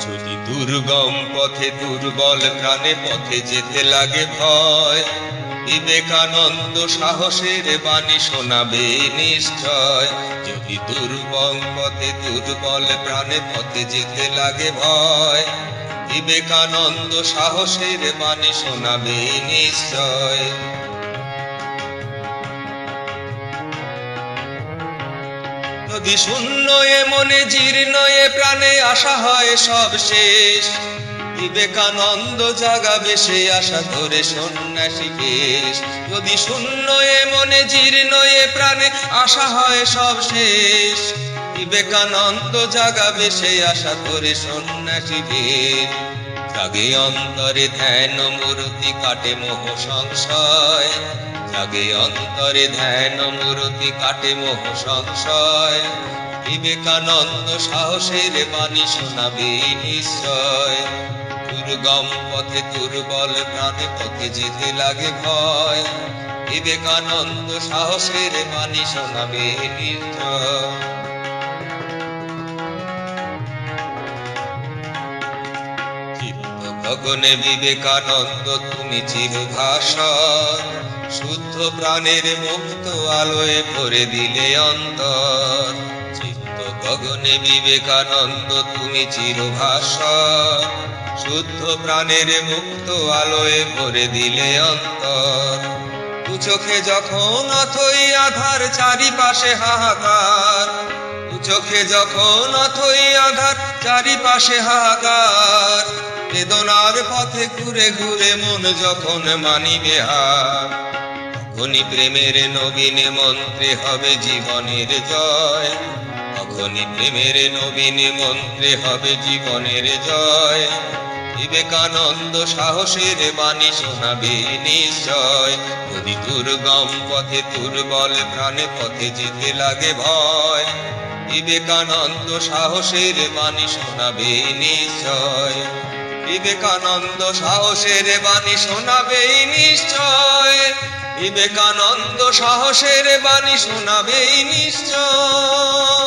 যদি দুর্গম পথে দুর্বল প্রাণে পথে যেতে লাগে ভয়, বিবেকানন্দ সাহসের বাণী শোনাবে নিশ্চয়। যদি দুর্গম পথে দুর্বল প্রাণে পথে যেতে লাগে ভয়, বিবেকানন্দ সাহসের বাণী শোনাবে নিশ্চয়। যদি শূন্য এ মনে জীর্ণ এ প্রাণে আশা হয় সব শেষ। বিবেকানন্দ জাগাবে সে আশা ধরে সন্ন্যাসী বেশ। যদি শূন্য এ মনে জীর্ণ এ প্রাণে আশা হয় সব শেষ। বিবেকানন্দ জাগাবে সে আশা ধরে সন্ন্যাসী বেশ। জাগে অন্তরে ধ্যান, মূর্তি কাটে মোহ, সংশয়। জাগে অন্তরে ধ্যান মূর্তি কাটে মোহ সংশয়। বিবেকানন্দ সাহসের বাণী শোনাবে নিশ্চয়। দুর্গম পথে দুর্বল প্রাণে পথে যেতে লাগে ভয়। বিবেকানন্দ সাহসের বাণী শোনাবে নিশ্চয়। গগনে বিবেকানন্দ, তুমি চির ভাষণ শুদ্ধ প্রাণের মুক্ত আলোয় ভরে দিলে অন্তর। চিত্ত গগনে বিবেকানন্দ, তুমি চির ভাষণ শুদ্ধ প্রাণের মুক্ত আলোয় ভরে দিলে অন্তর। দু চোখে যখন অথই আধার, চারিপাশে হাহাকার। দু চোখে যখন অথই আধার, চারিপাশে হাহাকার। বেদনার পথে ঘুরে ঘুরে মন যখন মানিবে হার। তখনই প্রেমের নবীন মন্ত্রে হবে জীবনের জয়। তখনই প্রেমের নবীন মন্ত্রে হবে জীবনের জয়। বিবেকানন্দ সাহসের বাণী শোনাবে নিশ্চয়। যদি দুর্গম পথে দুর্বল প্রাণে পথে যেতে লাগে ভয়, বিবেকানন্দ সাহসের বাণী শোনাবে নিশ্চয়। বিবেকানন্দ সাহসের বাণী শোনাবে নিশ্চয়। বিবেকানন্দ সাহসের বাণী শোনাবে নিশ্চয়।